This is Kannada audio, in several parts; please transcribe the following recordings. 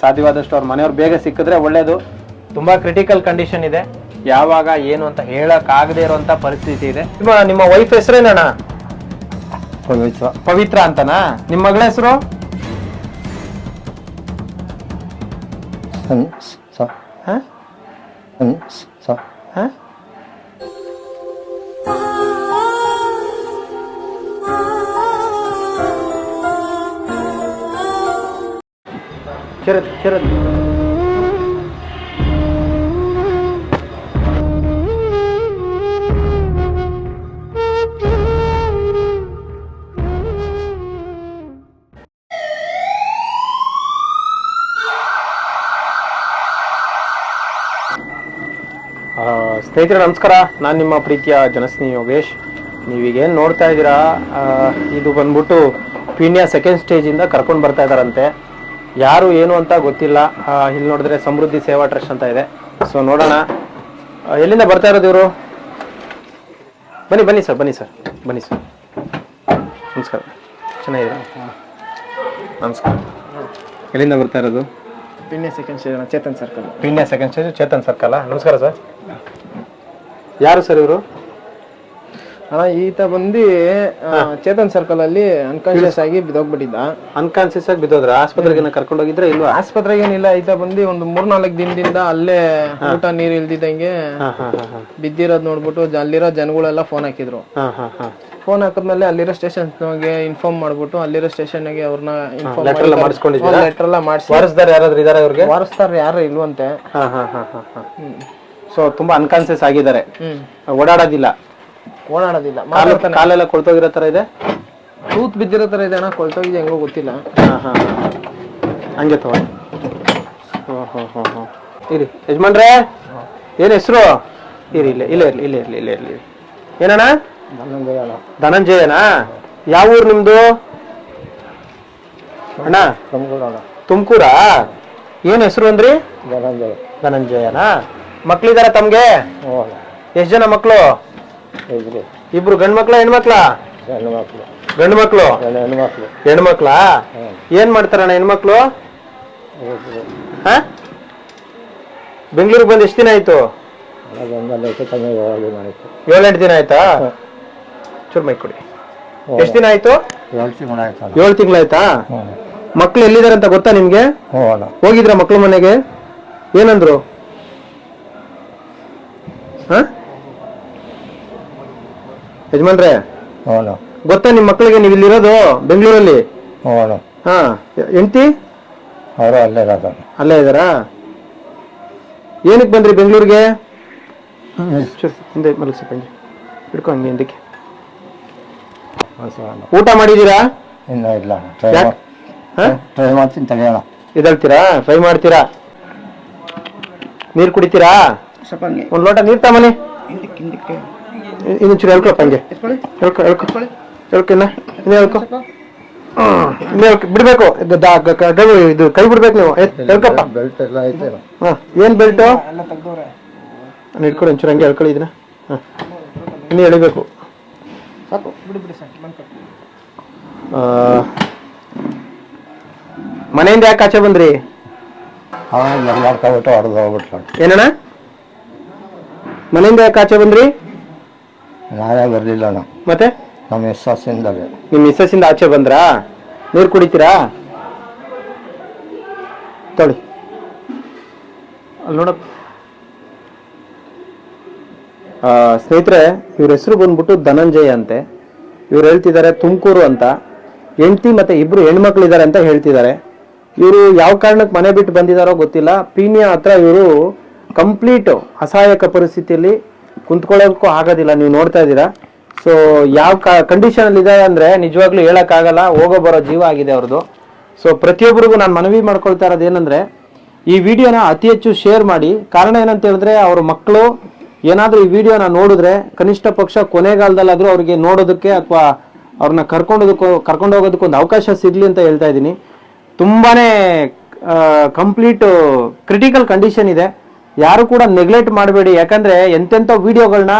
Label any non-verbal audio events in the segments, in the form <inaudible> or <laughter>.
ಸಾಧ್ಯವಾದಷ್ಟು ಅವ್ರ ಮನೆಯವ್ರು ಬೇಗ ಸಿಕ್ಕಿದ್ರೆ ಒಳ್ಳೇದು. ತುಂಬಾ ಕ್ರಿಟಿಕಲ್ ಕಂಡೀಷನ್ ಇದೆ. ಯಾವಾಗ ಏನು ಅಂತ ಹೇಳಕ್ ಆಗದೆ ಇರುವಂತ ಪರಿಸ್ಥಿತಿ ಇದೆ. ನಿಮ್ಮ ನಿಮ್ಮ ವೈಫ್ ಹೆಸರೇನಣ್ಣ ಪವಿತ್ರ. ಪವಿತ್ರ ಅಂತನಾ? ನಿಮ್ಮ ಮಗಳ ಹೆಸರು? ಹ್ಮ್, ಸ ಹ? ಹ್ಮ್, ಸ. ಹ? ಶರತ್ ಸ್ನೇಹಿತರೆ, ನಮಸ್ಕಾರ. ನಾನು ನಿಮ್ಮ ಪ್ರೀತಿಯ ಜನಸ್ನೇಹಿ ಯೋಗೇಶ್. ನೀವೀಗೇನು ನೋಡ್ತಾ ಇದ್ದೀರಾ? ಇದು ಬಂದ್ಬಿಟ್ಟು ಪೀಣ್ಯ ಸೆಕೆಂಡ್ ಸ್ಟೇಜಿಂದ ಕರ್ಕೊಂಡು ಬರ್ತಾ ಇದ್ದಾರಂತೆ. ಯಾರು ಏನು ಅಂತ ಗೊತ್ತಿಲ್ಲ. ಇಲ್ಲಿ ನೋಡಿದ್ರೆ ಸಮೃದ್ಧಿ ಸೇವಾ ಟ್ರಸ್ಟ್ ಅಂತ ಇದೆ. ಸೊ ನೋಡೋಣ. ಎಲ್ಲಿಂದ ಬರ್ತಾ ಇರೋದು ಇವರು? ಬನ್ನಿ ಬನ್ನಿ ಸರ್ ಬನ್ನಿ ಸರ್ ಬನ್ನಿ ಸರ್. ನಮಸ್ಕಾರ. ಚೆನ್ನಾಗಿದೆ ನಮಸ್ಕಾರ. ಎಲ್ಲಿಂದ ಬರ್ತಾ ಇರೋದು? Peenya second stage Chetan circle Peenya second stage Chetan circle ನಮಸ್ಕಾರ ಸರ್. ಯಾರು ಸರ್ ಇವರು? ಅಣ್ಣ ಈತ ಬಂದು ಚೇತನ್ ಸರ್ಕಲ್ ಅಲ್ಲಿ ಅನ್ಕಾನ್ಶಿಯಸ್ ಆಗಿ ಬಿದ್ದೋಗ್ಬಿಟ್ಟಿದ್ದ. ಅನ್ಕಾನ್ಶಿಯಸ್ ಆಗಿ ಬಿದ್ದೋದ್ರ? ಆಸ್ಪತ್ರೆಗೆ ಕರ್ಕೊಂಡು ಹೋಗಿದ್ರೆ ಇಲ್ವಾ? ಆಸ್ಪತ್ರೆಗೆ ಏನಿಲ್ಲ ಈತ ಬಂದು ಒಂದು ಮೂರ್ನಾಲ್ಕು ದಿನದಿಂದ ಅಲ್ಲೇ ಊಟ ನೀರು ಇಲ್ದಿದ್ದಂಗೆ ಬಿದ್ದಿರೋದ್ ನೋಡ್ಬಿಟ್ಟು ಅಲ್ಲಿರೋ ಜನಗಳೆಲ್ಲ ಫೋನ್ ಹಾಕಿದ್ರು. ಫೋನ್ ಹಾಕಿದ್ಮೇಲೆ ಅಲ್ಲಿರೋ ಸ್ಟೇಷನ್ ಇನ್ಫಾರ್ಮ್ ಮಾಡ್ಬಿಟ್ಟು ಅಲ್ಲಿರೋ ಸ್ಟೇಷನ್ಗೆ ಅವ್ರನ್ನ ಇನ್ಫಾರ್ಮ್ ಲೆಟರ್ ಎಲ್ಲ ಮಾಡಿಸ್ಕೊಂಡಿದ್ದೀರಾ? ಲೆಟರ್ ಎಲ್ಲ ಮಾಡಿಸಿ ವಾರಸ್ದಾರ ಯಾರಾದ್ರೂ ಇದಾರೆ ಅವ್ರಿಗೆ ವಾರಸ್ತಾರ ಯಾರು ಇಲ್ವಂತೆ. ಸೊ ತುಂಬಾ ಅನ್ಕಾನ್ಸಿಯಸ್ ಆಗಿದ್ದಾರೆ. ಓಡಾಡೋದಿಲ್ಲ. ಓಡಾಡೋದಿಲ್ಲ. ಮಾತಾಡ್ತಾನೆ ಕಾಲೆಲ್ಲ ಕೊಳ್ತೋಗಿರೋ ತರ ಇದೆ? ತೂತ್ ಬಿದ್ದಿರೋ ತರ ಇದೆ ಅಣ್ಣ. ಕೊಳ್ತೋಗಿದೆ ಹೆಂಗೋ ಗೊತ್ತಿಲ್ಲ. ಹಾ ಹಾ ಹಂಗೆ ತಗೋ. ಹ್ಞೂ ಹೋ ಹೋ ಹ್ಞೂ ಇರಿ ಯಜಮಾನ್ರೇ. ಏನ್ ಹೆಸರು? ಇರಿ ಇಲ್ಲ ಇಲ್ಲೇ ಇರ್ಲಿ ಇಲ್ಲೇ ಇರ್ಲಿ ಇಲ್ಲೇ ಇರ್ಲಿ. ಏನಣ್ಣ? ಧನಂಜಯನಾ? ಯಾವ ಊರು ನಿಮ್ದು? ಅಣ್ಣ ತುಮಕೂರಾ? ಏನ್ ಹೆಸರು ಅಂದ್ರಿ? ಧನಂಜಯ. ಧನಂಜಯನಾ? ಮಕ್ಳಿದಾರ ತಮ್ಗೆ? ಎಷ್ಟ್ ಜನ ಮಕ್ಳು? ಇಬ್ರು ಗಂಡ್ ಮಕ್ಳ ಹೆಣ್ಮಕ್ಳ. ಗಂಡ್ ಮಕ್ಳು ಹೆಣ್ಮಕ್ಳಾ. ಏನ್ ಮಾಡ್ತಾರಣ್ಣ ಹೆಣ್ಮಕ್ಳು? ಹಾ? ಬೆಂಗಳೂರಿಗೆ ಬಂದ್ ಎಷ್ಟ್ ದಿನ ಆಯ್ತು? ಏಳೆಂಟು ದಿನ ಆಯ್ತಾ? ಚುರ್ಮೈ ಕೊಡಿ. ಎಷ್ಟ್ ದಿನ ಆಯ್ತು? ಏಳು ತಿಂಗಳಾಯ್ತಾ ಮಕ್ಳು ಎಲ್ಲಿದ್ದಾರೆ ಅಂತ ಗೊತ್ತಾ ನಿಮ್ಗೆ? ಹೋಗಿದ್ರ ಮಕ್ಳು ಮನೆಗೆ? ಏನಂದ್ರು? ಹ? ಯಜಮಾನ್ರೆ? ಗೊತ್ತಾ ನಿಮ್ ಮಕ್ಳಿಗೆ ನೀವು ಇಲ್ಲಿರೋದು ಬೆಂಗಳೂರಲ್ಲಿ? ಹಾ ಎಂಟಿ ಅವರು ಅಲ್ಲೇ ಇರೋದು. ಅಲ್ಲೇ ಇದಾರಾ ಏನಕ್ಕೆ ಬಂದ್ರಿ ಬೆಂಗಳೂರಿಗೆ? ಹಿಂದೆ ಮಲಗಿಸಿ ಹಿಡ್ಕೊ ಹಂಗೆ ಹಿಂದಕ್ಕೆ. ಊಟ ಮಾಡಿದೀರಾ ಇನ್ನ ಇಲ್ಲ. ಯಾಕ್? ಹಾ? ಟ್ರೈ ಮಾಡ್ತೀನಿ ತಡೆಯೋಣ ಇದಳ್ತೀರಾ ಫ್ರೈ ಮಾಡ್ತೀರಾ? ನೀರು ಕುಡಿತೀರಾ? ಸ್ವಲ್ಪ ಹಂಗೆ. ಒಂದ್ ಲೋಟ ನೀರು ತಮ್ಮನೆ ಹಿಂದಕ್ಕೆ ಹಿಂದಕ್ಕೆ. ಇನ್ನು ಚೂರು ಹೇಳ್ಕೊಪ್ಪ ಹಂಗೆ. ಹೇಳ್ಕೊ ಹೇಳ್ಕೊ ಹೇಳ್ಕೊ ಇನ್ನ ಇನ್ನ ಹೇಳ್ಕೊ ಬಿಡ್ಬೇಕು. ಇದು ಕೈ ಬಿಡ್ಬೇಕು ನೀವು. ಹೇಳ್ಕಪ್ಪ ಹಾ ಏನ್ ಬೆಲ್ಟು ಎಲ್ಲ ತೆಗ್ದವ್ರೆ. ನಾನು ಇಟ್ಕೊಡಿ ಒಂಚೂರು ಹಂಗೆ ಹೇಳ್ಕೊಳ್ಳಿ ಇದನ್ನ. ಹಾ ಇನ್ನು ಎಳಿಬೇಕು. ಸಾಕು ಬಿಡಿ ಬಿಡಿ ಸಾಕು ಬಂದ್ ಕಟ್ಟು. ಆ, ಮನೆಯಿಂದ ಯಾಕೆ ಆಚೆ ಬಂದ್ರಿ? ಏನಣ್ಣ? ಮನೆಯಿಂದ ಯಾಕೆ ಆಚೆ ಬಂದ್ರಿ? ನಾನೇ ಬರಲಿಲ್ಲ ನಾವು ಮತ್ತೆ? ನಮ್ಮ ಯಶಸ್ಸಿಂದಲೇ ನಿಮ್ಮ ಮಿಸ್ಸಸ್ಸಿಂದ ಆಚೆ ಬಂದ್ರಾ? ನೀರು ಕುಡಿತೀರಾ? ತೊಳಿ ಅಲ್ಲಿ ನೋಡಪ್ಪ. ಆ, ಸ್ನೇಹಿತರೆ ಇವ್ರ ಹೆಸರು ಬಂದ್ಬಿಟ್ಟು ಧನಂಜಯ ಅಂತೆ. ಇವ್ರು ಹೇಳ್ತಿದ್ದಾರೆ ತುಮಕೂರು ಅಂತ. ಹೆಂಡತಿ ಮತ್ತೆ ಇಬ್ರು ಹೆಣ್ಮಕ್ಳಿದ್ದಾರೆ ಇದಾರೆ ಅಂತ ಹೇಳ್ತಿದ್ದಾರೆ. ಇವರು ಯಾವ ಕಾರಣಕ್ಕೆ ಮನೆ ಬಿಟ್ಟು ಬಂದಿದಾರೋ ಗೊತ್ತಿಲ್ಲ. ಪೀಣ್ಯ ಹತ್ರ ಇವರು ಕಂಪ್ಲೀಟ್ ಅಸಹಾಯಕ ಪರಿಸ್ಥಿತಿಯಲ್ಲಿ ಕುಂತ್ಕೊಳ್ಳೋದಕ್ಕೂ ಆಗೋದಿಲ್ಲ, ನೀವು ನೋಡ್ತಾ ಇದ್ದೀರಾ? ಸೊ ಯಾವ ಕಂಡೀಷನ್ ಅಲ್ಲಿ ಇದೆ ಅಂದ್ರೆ ನಿಜವಾಗ್ಲೂ ಹೇಳಕ್ಕಾಗಲ್ಲ, ಹೋಗೋ ಬರೋ ಜೀವ ಆಗಿದೆ ಅವ್ರದ್ದು. ಸೊ ಪ್ರತಿಯೊಬ್ಬರಿಗೂ ನಾನು ಮನವಿ ಮಾಡ್ಕೊಳ್ತಾ ಇರೋದು ಏನಂದ್ರೆ, ಈ ವಿಡಿಯೋನ ಅತಿ ಹೆಚ್ಚು ಶೇರ್ ಮಾಡಿ. ಕಾರಣ ಏನಂತ ಹೇಳಿದ್ರೆ, ಅವ್ರ ಮಕ್ಕಳು ಏನಾದ್ರೂ ಈ ವಿಡಿಯೋನ ನೋಡಿದ್ರೆ, ಕನಿಷ್ಠ ಪಕ್ಷ ಕೊನೆಗಾಲದಲ್ಲಾದ್ರೂ ಅವ್ರಿಗೆ ನೋಡೋದಕ್ಕೆ ಅಥವಾ ಅವ್ರನ್ನ ಕರ್ಕೊಂಡೋದಕ್ಕೂ, ಕರ್ಕೊಂಡು ಹೋಗೋದಕ್ಕೆ ಒಂದು ಅವಕಾಶ ಸಿಗ್ಲಿ ಅಂತ ಹೇಳ್ತಾ ಇದ್ದೀನಿ. ತುಂಬಾನೇ ಕಂಪ್ಲೀಟ್ ಕ್ರಿಟಿಕಲ್ ಕಂಡೀಷನ್ ಇದೆ. ಯಾರು ಕೂಡ ನೆಗ್ಲೆಕ್ಟ್ ಮಾಡಬೇಡಿ. ಯಾಕಂದ್ರೆ ಎಂತೆಂಥ ವಿಡಿಯೋಗಳನ್ನ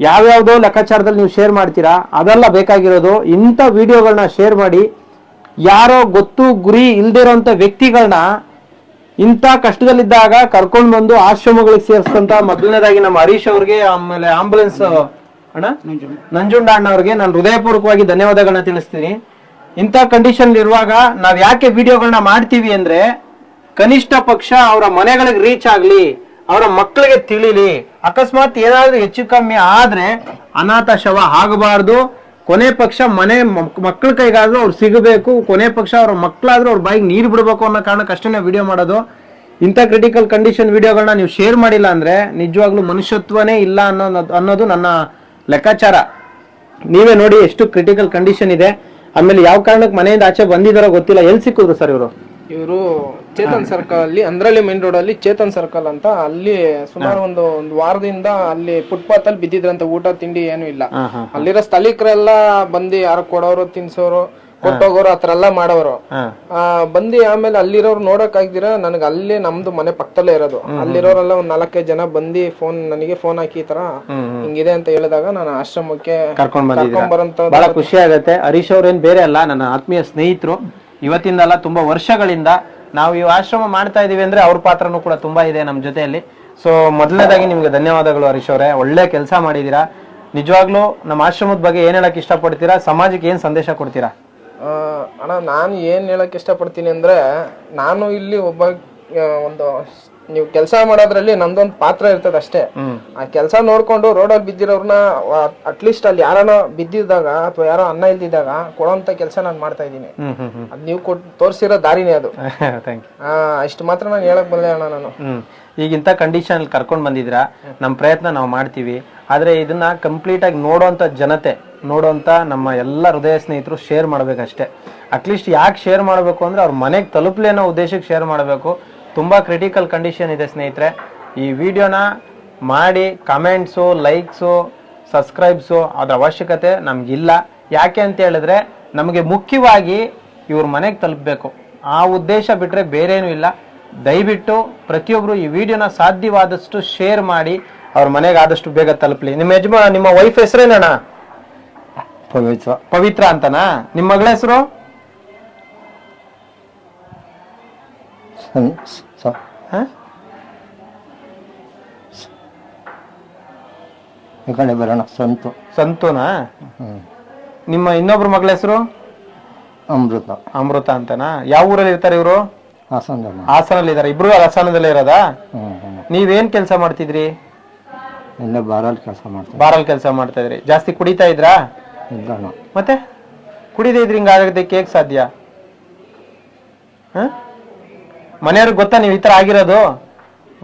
ಯಾವ್ಯಾವ್ದೋ ಲೆಕ್ಕಾಚಾರದಲ್ಲಿ ನೀವು ಶೇರ್ ಮಾಡ್ತೀರಾ ಅದೆಲ್ಲ ಬೇಕಾಗಿರೋದು. ಇಂಥ ವಿಡಿಯೋಗಳನ್ನ ಶೇರ್ ಮಾಡಿ ಯಾರೋ ಗೊತ್ತು ಗುರಿ ಇರೋಂಥ ವ್ಯಕ್ತಿಗಳನ್ನ ಇಂಥ ಕಷ್ಟದಲ್ಲಿದ್ದಾಗ ಕರ್ಕೊಂಡು ಬಂದು ಆಶ್ರಮಗಳಿಗೆ ಸೇರಿಸಿದಂತ ಮೊದಲನೇದಾಗಿ ನಮ್ಮ ಹರೀಶ್ ಅವ್ರಿಗೆ ಆಮೇಲೆ ಆಂಬುಲೆನ್ಸ್ ಅಣ್ಣ? ನಂಜುಂಡ ಅಣ್ಣ ಅವ್ರಿಗೆ ನಾನು ಹೃದಯಪೂರ್ವಕವಾಗಿ ಧನ್ಯವಾದಗಳನ್ನ ತಿಳಿಸ್ತೀನಿ. ಇಂಥ ಕಂಡೀಷನ್ ಇರುವಾಗ ನಾವ್ ಯಾಕೆ ವಿಡಿಯೋಗಳನ್ನ ಮಾಡ್ತೀವಿ ಅಂದ್ರೆ ಕನಿಷ್ಠ ಪಕ್ಷ ಅವರ ಮನೆಗಳಿಗೆ ರೀಚ್ ಆಗ್ಲಿ, ಅವರ ಮಕ್ಕಳಿಗೆ ತಿಳಿಲಿ, ಅಕಸ್ಮಾತ್ ಏನಾದ್ರೂ ಹೆಚ್ಚು ಕಮ್ಮಿ ಆದ್ರೆ ಅನಾಥ ಶವ ಆಗಬಾರ್ದು. ಕೊನೆ ಪಕ್ಷ ಮನೆ ಮಕ್ಕಳ ಕೈಗಾದ್ರೂ ಅವ್ರು ಸಿಗಬೇಕು, ಕೊನೆ ಪಕ್ಷ ಅವ್ರ ಮಕ್ಕಳಾದ್ರೂ ಅವ್ರ ಬಾಯಿಗೆ ನೀರು ಬಿಡಬೇಕು ಅನ್ನೋ ಕಾರಣಕ್ಕೆ ಅಷ್ಟೇ ವಿಡಿಯೋ ಮಾಡೋದು. ಇಂಥ ಕ್ರಿಟಿಕಲ್ ಕಂಡೀಷನ್ ವಿಡಿಯೋಗಳನ್ನ ನೀವು ಶೇರ್ ಮಾಡಿಲ್ಲ ಅಂದ್ರೆ ನಿಜವಾಗ್ಲೂ ಮನುಷ್ಯತ್ವನೇ ಇಲ್ಲ ಅನ್ನೋ ಅನ್ನೋದು ನನ್ನ ಲೆಕ್ಕಾಚಾರ. ನೀವೇ ನೋಡಿ ಎಷ್ಟು ಕ್ರಿಟಿಕಲ್ ಕಂಡೀಷನ್ ಇದೆ. ಆಮೇಲೆ ಯಾವ ಕಾರಣಕ್ಕೆ ಮನೆಯಿಂದ ಆಚೆ ಬಂದಿದಾರೋ ಗೊತ್ತಿಲ್ಲ. ಎಲ್ಲಿ ಸಿಕ್ಕಿದ್ರು ಸರ್ ಇವರು? ಇವರು ಚೇತನ್ ಸರ್ಕಲ್ ಅಲ್ಲಿ ಅಂದ್ರಲ್ಲಿ ಮೇನ್ ರೋಡ್ ಅಲ್ಲಿ ಚೇತನ್ ಸರ್ಕಲ್ ಅಂತ ಅಲ್ಲಿ ಸುಮಾರು ಒಂದು ಒಂದು ವಾರದಿಂದ ಅಲ್ಲಿ ಫುಟ್ಪಾತ್ ಅಲ್ಲಿ ಬಿದ್ದಿದ್ರಂತ ಊಟ ತಿಂಡಿ ಏನು ಇಲ್ಲ. ಅಲ್ಲಿರೋ ಸ್ಥಳೀಕರೆಲ್ಲ ಬಂದು ಯಾರು ಕೊಡೋರು ತಿನ್ಸೋರು ಕೊಟ್ಟೋಗೋರು ಆತರ ಎಲ್ಲ ಮಾಡೋರು. ಆ, ಬಂದು ಆಮೇಲೆ ಅಲ್ಲಿರೋರು ನೋಡಕ್ ಆಗ್ದಿರ ನನಗೆ ಅಲ್ಲಿ ನಮ್ದು ಮನೆ ಪಕ್ಕದಲ್ಲೇ ಇರೋದು. ಅಲ್ಲಿರೋರೆಲ್ಲ ಒಂದ್ ನಾಲ್ಕೈದು ಜನ ಬಂದು ಫೋನ್ ನನಗೆ ಫೋನ್ ಹಾಕಿ ಈ ತರ ಹಿಂಗಿದೆ ಅಂತ ಹೇಳಿದಾಗ ನಾನು ಆಶ್ರಮಕ್ಕೆ ಕರ್ಕೊಂಡ್ ಬರಂತ ಬಹಳ ಖುಷಿ ಆಗುತ್ತೆ. ಹರೀಶ್ ಅವ್ರೇನ್ ಬೇರೆ ಅಲ್ಲ ನನ್ನ ಆತ್ಮೀಯ ಸ್ನೇಹಿತರು. ಇವತ್ತಿಂದಲ್ಲ ತುಂಬಾ ವರ್ಷಗಳಿಂದ ನಾವು ಈ ಆಶ್ರಮ ಮಾಡ್ತಾ ಇದೀವಿ ಅಂದ್ರೆ ಅವ್ರ ಪಾತ್ರನೂ ಕೂಡ ತುಂಬಾ ಇದೆ ನಮ್ಮ ಜೊತೆಯಲ್ಲಿ. ಸೊ ಮೊದಲನೇದಾಗಿ ನಿಮ್ಗೆ ಧನ್ಯವಾದಗಳು ಹರೀಶ್ ಅವರೇ. ಒಳ್ಳೆ ಕೆಲಸ ಮಾಡಿದೀರಾ. ನಿಜವಾಗ್ಲೂ ನಮ್ಮ ಆಶ್ರಮದ ಬಗ್ಗೆ ಏನ್ ಹೇಳಕ್ ಇಷ್ಟಪಡ್ತೀರಾ? ಸಮಾಜಕ್ಕೆ ಏನ್ ಸಂದೇಶ ಕೊಡ್ತೀರಾ? ಅಣ್ಣ, ನಾನು ಏನ್ ಹೇಳಕ್ ಇಷ್ಟಪಡ್ತೀನಿ ಅಂದ್ರೆ, ನಾನು ಇಲ್ಲಿ ಒಬ್ಬ ಒಂದು ನೀವು ಕೆಲಸ ಮಾಡೋದ್ರಲ್ಲಿ ನಂದೊಂದು ಪಾತ್ರ ಇರ್ತದೆ ಅಷ್ಟೇ. ಆ ಕೆಲಸ ನೋಡ್ಕೊಂಡು ರೋಡಲ್ಲಿ ಬಿದ್ದಿರೋರ್ನ ಅಟ್ಲೀಸ್ಟ್ ಅಲ್ಲಿ ಯಾರನ್ನ ಬಿದ್ದಿದ್ದಾಗ ಅಥವಾ ಯಾರೋ ಅನ್ನ ಇಲ್ದಿದ್ದಾಗ ಕೊಡೋಂತ ಕೆಲಸ ನಾನು ಮಾಡ್ತಾ ಇದ್ದೀನಿ. ಅದ್ ನೀವು ಕೊಟ್ ತೋರಿಸಿರೋ ದಾರಿನೇ ಅದು. <laughs> ಇಷ್ಟು ಮಾತ್ರ ನಾನು ಹೇಳಕ್ ಬಲ್ಲೆ ಅಣ್ಣ ನಾನು. ಈಗ ಇಂಥ ಕಂಡೀಷನ್ ಕರ್ಕೊಂಡು ಬಂದಿದ್ರ ನಮ್ಮ ಪ್ರಯತ್ನ ನಾವು ಮಾಡ್ತೀವಿ. ಆದ್ರೆ ಇದನ್ನ ಕಂಪ್ಲೀಟ್ ಆಗಿ ನೋಡೋಂಥ ಜನತೆ ನೋಡೋಂಥ ನಮ್ಮ ಎಲ್ಲ ಹೃದಯ ಸ್ನೇಹಿತರು ಶೇರ್ ಮಾಡ್ಬೇಕಷ್ಟೇ. ಅಟ್ಲೀಸ್ಟ್ ಯಾಕೆ ಶೇರ್ ಮಾಡಬೇಕು ಅಂದ್ರೆ ಅವ್ರ ಮನೆಗೆ ತಲುಪಲಿ ಅನ್ನೋ ಉದ್ದೇಶಕ್ಕೆ ಶೇರ್ ಮಾಡಬೇಕು. ತುಂಬಾ ಕ್ರಿಟಿಕಲ್ ಕಂಡೀಷನ್ ಇದೆ ಸ್ನೇಹಿತರೆ. ಈ ವಿಡಿಯೋನ ಮಾಡಿ ಕಮೆಂಟ್ಸು ಲೈಕ್ಸು ಸಬ್ಸ್ಕ್ರೈಬ್ಸು ಅದರ ಅವಶ್ಯಕತೆ ನಮಗಿಲ್ಲ. ಯಾಕೆ ಅಂತ ಹೇಳಿದ್ರೆ ನಮಗೆ ಮುಖ್ಯವಾಗಿ ಇವ್ರ ಮನೆಗೆ ತಲುಪಬೇಕು. ಆ ಉದ್ದೇಶ ಬಿಟ್ಟರೆ ಬೇರೇನೂ ಇಲ್ಲ. ದಯವಿಟ್ಟು ಪ್ರತಿಯೊಬ್ಬರು ಈ ವಿಡಿಯೋನ ಸಾಧ್ಯವಾದಷ್ಟು ಶೇರ್ ಮಾಡಿ ಅವ್ರ ಮನೆಗೆ ಆದಷ್ಟು ಬೇಗ ತಲುಪಲಿ. ನಿಮ್ಮ ಯಜಮಾನ ನಿಮ್ಮ ವೈಫ್ ಹೆಸರೇನಣ್ಣ? ಪವಿತ್ರ. ಪವಿತ್ರ ಅಂತನಾ? ನಿಮ್ಮ ಮಗಳ ಹೆಸರು? ಈ ಕಡೆ ಬರೋಣ. ಸಂತು. ಸಂತುನಾ. ನಿಮ್ಮ ಇನ್ನೊಬ್ರು ಮಗಳ ಹೆಸರು? ಅಮೃತ. ಅಮೃತ ಅಂತನಾ? ಯಾವ ಊರಲ್ಲಿ ಇರ್ತಾರೆ ಇವರು? ಹಾಸನದಮ್ಮ ಹಾಸನಲ್ಲಿ ಇದ್ದಾರೆ ಇಬ್ರು ಹಾಸನದಲ್ಲೇ ಇರೋದಾ? ನೀವೇನ್ ಕೆಲಸ ಮಾಡ್ತಿದ್ರಿ? ಇಲ್ಲೇ ಬಾರಲ್ಲಿ ಕೆಲಸ ಮಾಡ್ತೀನಿ ಬಾರಲ್ ಕೆಲಸ ಮಾಡ್ತಾ ಇದ್ರಿ. ಜಾಸ್ತಿ ಕುಡಿತಾ ಇದ್ರಾ? ಮತ್ತೆ? ಕುಡಿದೇ ಇದ್ರಿ ಹಿಂಗಾಗದಕ್ಕೆ ಹೇಗ್ ಸಾಧ್ಯ? ಹ? ಮನೆಯವ್ರಿಗೆ ಗೊತ್ತಾ ನೀವು ಈ ತರ ಆಗಿರೋದು?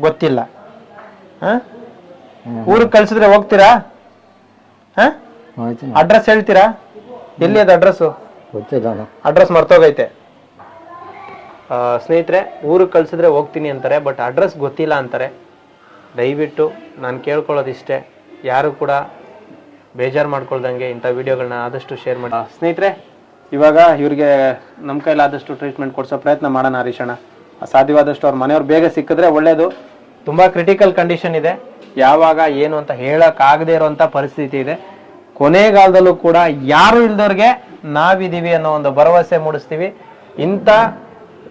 ಗೊತ್ತಿಲ್ಲ. ಹಾ? ಊರಿಗೆ ಕಳ್ಸಿದ್ರೆ ಹೋಗ್ತೀರಾ? ಹಾ? ಅಡ್ರೆಸ್ ಹೇಳ್ತೀರಾ? ಎಲ್ಲಿ ಅದು ಅಡ್ರೆಸ್ಸು? ಅಡ್ರೆಸ್ ಮರ್ತೋಗೈತೆ. ಆ, ಸ್ನೇಹಿತರೆ ಊರಿಗೆ ಕಳ್ಸಿದ್ರೆ ಹೋಗ್ತೀನಿ ಅಂತಾರೆ ಬಟ್ ಅಡ್ರೆಸ್ ಗೊತ್ತಿಲ್ಲ ಅಂತಾರೆ. ದಯವಿಟ್ಟು ನಾನು ಕೇಳ್ಕೊಳ್ಳೋದಿಷ್ಟೇ. ಯಾರು ಕೂಡ ಬೇಜಾರು ಮಾಡ್ಕೊಳ್ದಂಗೆ ಇಂಥ ವಿಡಿಯೋಗಳನ್ನ ಆದಷ್ಟು ಶೇರ್ ಮಾಡಿ. ಆ, ಸ್ನೇಹಿತರೆ ಇವಾಗ ಇವ್ರಿಗೆ ನಮ್ಮ ಕೈಲಾದಷ್ಟು ಟ್ರೀಟ್ಮೆಂಟ್ ಕೊಡಿಸೋ ಪ್ರಯತ್ನ ಮಾಡೋಣ ಹರೀಶಣ್ಣ ಸಾಧ್ಯವಾದಷ್ಟು ಅವ್ರ ಮನೆಯವ್ರು ಬೇಗ ಸಿಕ್ಕಿದ್ರೆ ಒಳ್ಳೇದು. ತುಂಬಾ ಕ್ರಿಟಿಕಲ್ ಕಂಡೀಷನ್ ಇದೆ. ಯಾವಾಗ ಏನು ಅಂತ ಹೇಳಕ್ ಆಗದೆ ಇರುವಂತ ಪರಿಸ್ಥಿತಿ ಇದೆ. ಕೊನೆಗಾಲದಲ್ಲೂ ಕೂಡ ಯಾರು ಇಲ್ದವ್ರಿಗೆ ನಾವಿದೀವಿ ಅನ್ನೋ ಒಂದು ಭರವಸೆ ಮೂಡಿಸ್ತೀವಿ. ಇಂಥ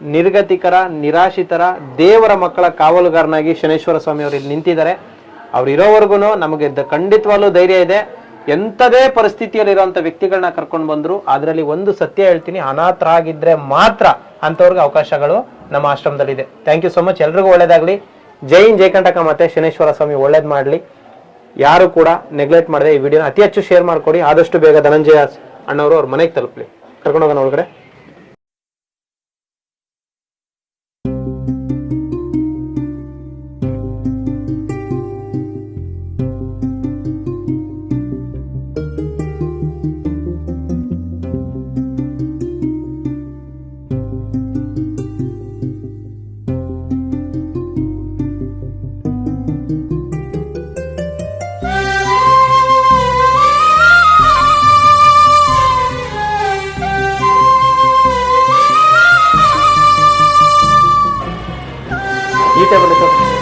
ನಿರ್ಗತಿಕರ, ನಿರಾಶಿತರ, ದೇವರ ಮಕ್ಕಳ ಕಾವಲುಗಾರನಾಗಿ ಶನೇಶ್ವರ ಸ್ವಾಮಿ ಅವರು ಇಲ್ಲಿ ನಿಂತಿದ್ದಾರೆ. ಅವ್ರು ಇರೋವರೆಗೂ ನಮಗೆ ಖಂಡಿತವಾಗ್ಲೂ ಧೈರ್ಯ ಇದೆ. ಎಂಥದೇ ಪರಿಸ್ಥಿತಿಯಲ್ಲಿರುವಂಥ ವ್ಯಕ್ತಿಗಳನ್ನ ಕರ್ಕೊಂಡು ಬಂದ್ರು, ಅದರಲ್ಲಿ ಒಂದು ಸತ್ಯ ಹೇಳ್ತೀನಿ, ಅನಾಥರಾಗಿದ್ರೆ ಮಾತ್ರ ಅಂಥವ್ರಿಗೆ ಅವಕಾಶಗಳು ನಮ್ಮ ಆಶ್ರಮದಲ್ಲಿದೆ. ಥ್ಯಾಂಕ್ ಯು ಸೊ ಮಚ್ ಎಲ್ರಿಗೂ ಒಳ್ಳೇದಾಗ್ಲಿ. ಜೈ ಹಿಂದ್, ಜೈ ಮತ್ತೆ ಶನೇಶ್ವರ ಸ್ವಾಮಿ ಒಳ್ಳೇದು ಮಾಡಲಿ. ಯಾರು ಕೂಡ ನೆಗ್ಲೆಕ್ಟ್ ಮಾಡದೆ ಈ ವಿಡಿಯೋನ ಅತಿ ಹೆಚ್ಚು ಶೇರ್ ಮಾಡ್ಕೊಡಿ. ಆದಷ್ಟು ಬೇಗ ಧನಂಜಯ ಅಣ್ಣವರು ಅವ್ರ ಮನೆಗೆ ತಲುಪಲಿ. ಕರ್ಕೊಂಡು ಹೋಗೋಣ ಒಳಗಡೆ. ಈ ಟೇಬಲ್